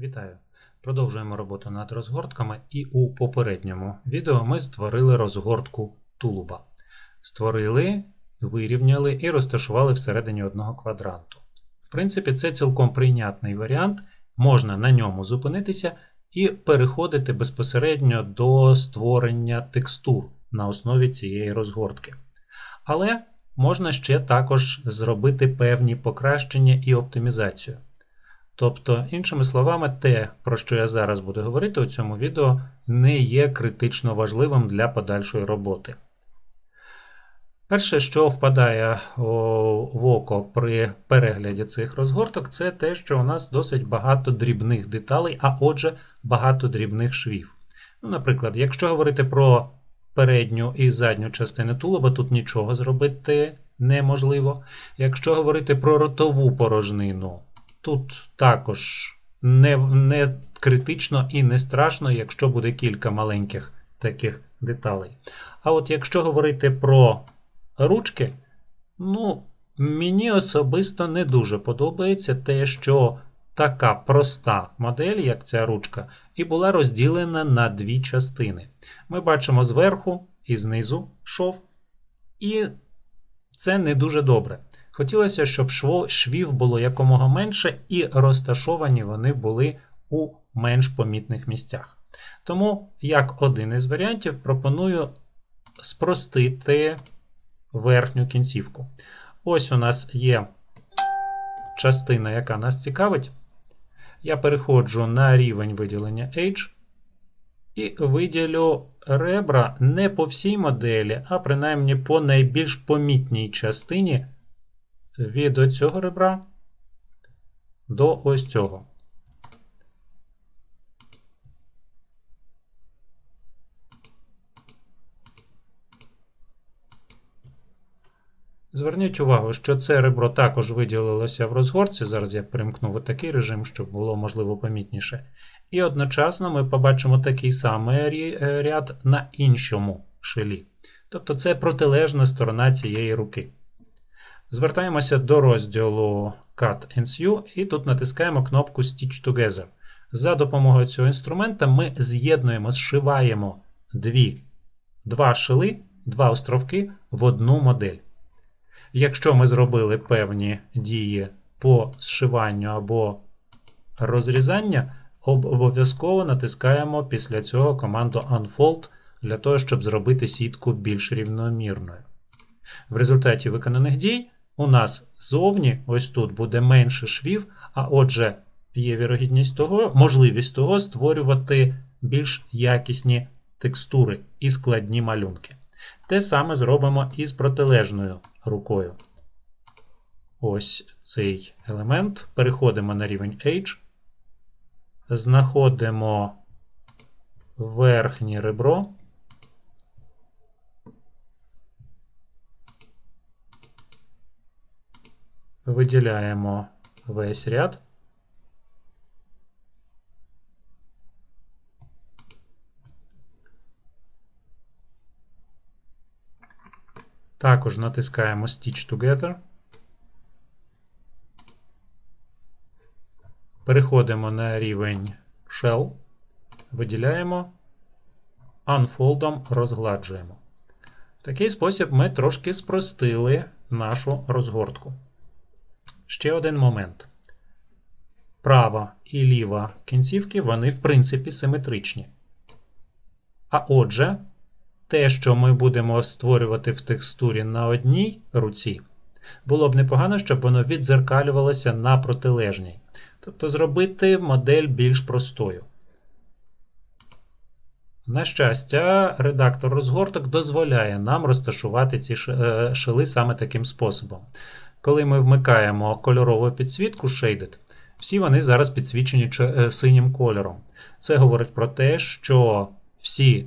Вітаю! Продовжуємо роботу над розгортками, і у попередньому відео ми створили розгортку тулуба. Створили, вирівняли і розташували всередині одного квадранту. В принципі, це цілком прийнятний варіант, можна на ньому зупинитися і переходити безпосередньо до створення текстур на основі цієї розгортки. Але можна ще також зробити певні покращення і оптимізацію. Тобто, іншими словами, те, про що я зараз буду говорити у цьому відео, не є критично важливим для подальшої роботи. Перше, що впадає в око при перегляді цих розгорток, це те, що у нас досить багато дрібних деталей, а отже, багато дрібних швів. Ну, Наприклад, якщо говорити про передню і задню частини тулуба, тут нічого зробити неможливо. Якщо говорити про ротову порожнину, Тут також не, не критично і не страшно, якщо буде кілька маленьких таких деталей. А от якщо говорити про ручки, ну, мені особисто не дуже подобається те, що така проста модель, як ця ручка, і була розділена на дві частини. Ми бачимо зверху і знизу шов, і це не дуже добре. Хотілося, щоб швів було якомога менше, і розташовані вони були у менш помітних місцях. Тому, як один із варіантів, пропоную спростити верхню кінцівку. Ось у нас є частина, яка нас цікавить. Я переходжу на рівень виділення H і виділю ребра не по всій моделі, а принаймні по найбільш помітній частині від оцього ребра до ось цього. Зверніть увагу, що це ребро також виділилося в розгорці. Зараз я примкну такий режим, щоб було можливо помітніше. І одночасно ми побачимо такий самий ряд на іншому шилі. Тобто це протилежна сторона цієї руки. Звертаємося до розділу Cut Sew і тут натискаємо кнопку Stitch Together. За допомогою цього інструмента ми з'єднуємо, зшиваємо дві, два шили, два островки в одну модель. Якщо ми зробили певні дії по зшиванню або розрізання, обов'язково натискаємо після цього команду Unfold для того, щоб зробити сітку більш рівномірною. В результаті виконаних дій у нас зовні, ось тут буде менше швів, а отже, є вірогідність того, можливість того створювати більш якісні текстури і складні малюнки. Те саме зробимо і з протилежною рукою. Ось цей елемент. Переходимо на рівень H, знаходимо верхнє ребро. Виділяємо весь ряд. Також натискаємо Stitch Together. Переходимо на рівень Shell, виділяємо, Unfold розгладжуємо. В такий спосіб ми трошки спростили нашу розгортку. Ще один момент. Права і ліва кінцівки, вони, в принципі, симетричні. А отже, те, що ми будемо створювати в текстурі на одній руці, було б непогано, щоб воно відзеркалювалося на протилежній. Тобто зробити модель більш простою. На щастя, редактор розгорток дозволяє нам розташувати ці е, шили саме таким способом. Коли ми вмикаємо кольорову підсвітку Shaded, всі вони зараз підсвічені е, синім кольором. Це говорить про те, що всі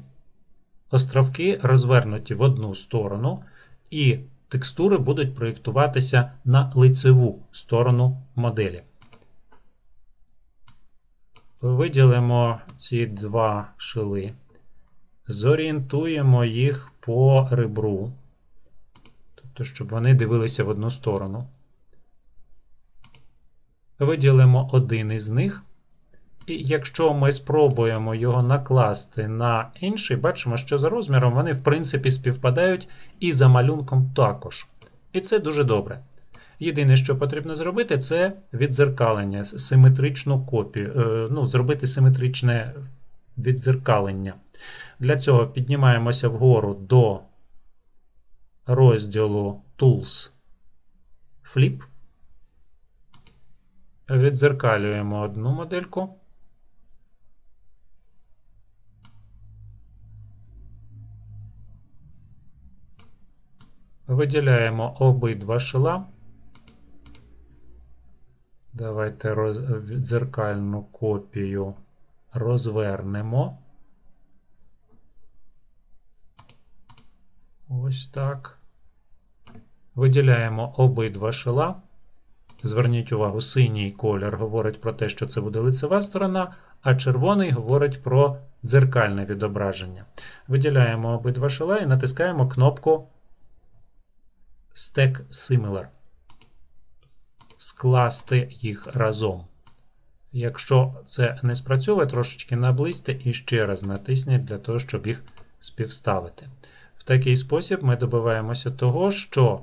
островки розвернуті в одну сторону, і текстури будуть проєктуватися на лицеву сторону моделі. Виділимо ці два шили, зорієнтуємо їх по ребру тобто, щоб вони дивилися в одну сторону. Виділимо один із них І якщо ми спробуємо його накласти на інший, бачимо, що за розміром вони, в принципі, співпадають і за малюнком також. І це дуже добре. Єдине, що потрібно зробити, це віддзеркалення, симетричну копію, е, ну, зробити симетричне віддзеркалення. Для цього піднімаємося вгору до розділу Tools Flip. Віддзеркалюємо одну модельку. Виділяємо обидва шила. Давайте роз... дзеркальну копію розвернемо. Ось так. Виділяємо обидва шила. Зверніть увагу, синій колір говорить про те, що це буде лицева сторона, а червоний говорить про дзеркальне відображення. Виділяємо обидва шила і натискаємо кнопку Stack Similar. Скласти їх разом. Якщо це не спрацьовує, трошечки наблизьте і ще раз натисніть для того, щоб їх співставити. В такий спосіб ми добиваємося того, що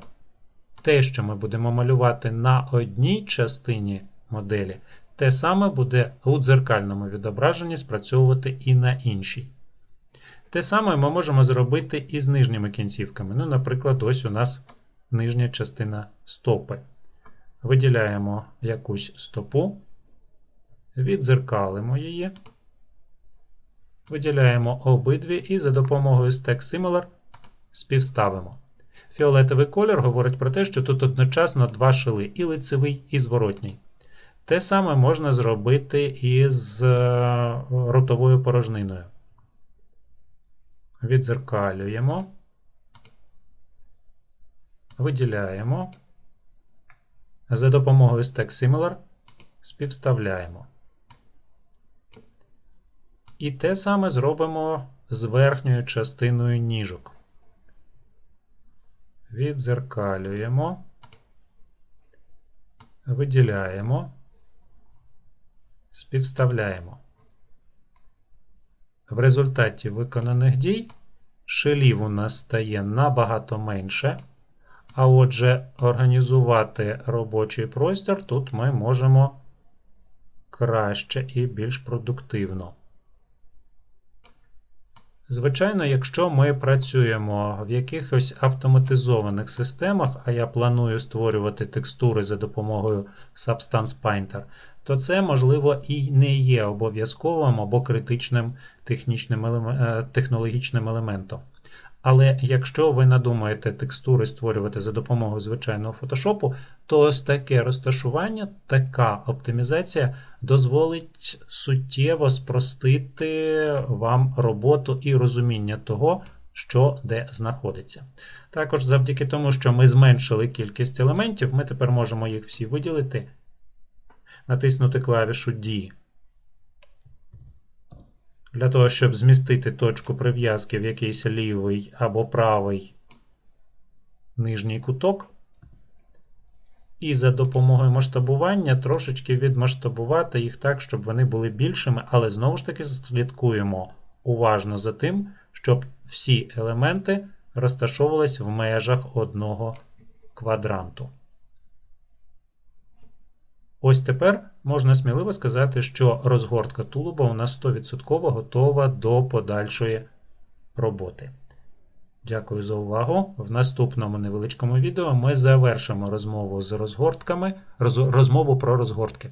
те, що ми будемо малювати на одній частині моделі, те саме буде у дзеркальному відображенні спрацьовувати і на іншій. Те саме ми можемо зробити і з нижніми кінцівками. Ну, Наприклад, ось у нас нижня частина стопи. Виділяємо якусь стопу, відзеркалимо її, виділяємо обидві і за допомогою Stack Similar співставимо. Фіолетовий колір говорить про те, що тут одночасно два шили і лицевий, і зворотній. Те саме можна зробити і з е, ротовою порожниною. Відзеркалюємо, виділяємо. За допомогою Stack Similar співставляємо. І те саме зробимо з верхньою частиною ніжок. Відзеркалюємо, виділяємо, співставляємо. В результаті виконаних дій шилів у нас стає набагато менше. А отже, організувати робочий простір тут ми можемо краще і більш продуктивно. Звичайно, якщо ми працюємо в якихось автоматизованих системах, а я планую створювати текстури за допомогою Substance Painter, то це, можливо, і не є обов'язковим або критичним технічним елемент, технологічним елементом. Але якщо ви надумаєте текстури створювати за допомогою звичайного фотошопу, то ось таке розташування, така оптимізація дозволить суттєво спростити вам роботу і розуміння того, що де знаходиться. Також завдяки тому, що ми зменшили кількість елементів, ми тепер можемо їх всі виділити, натиснути клавішу D для того, щоб змістити точку прив'язки в якийсь лівий або правий нижній куток. І за допомогою масштабування трошечки відмасштабувати їх так, щоб вони були більшими, але знову ж таки слідкуємо уважно за тим, щоб всі елементи розташовувались в межах одного квадранту. Ось тепер можна сміливо сказати, що розгортка тулуба у нас 100% готова до подальшої роботи. Дякую за увагу. В наступному невеличкому відео ми завершимо розмову з розгортками, розмову про розгортки.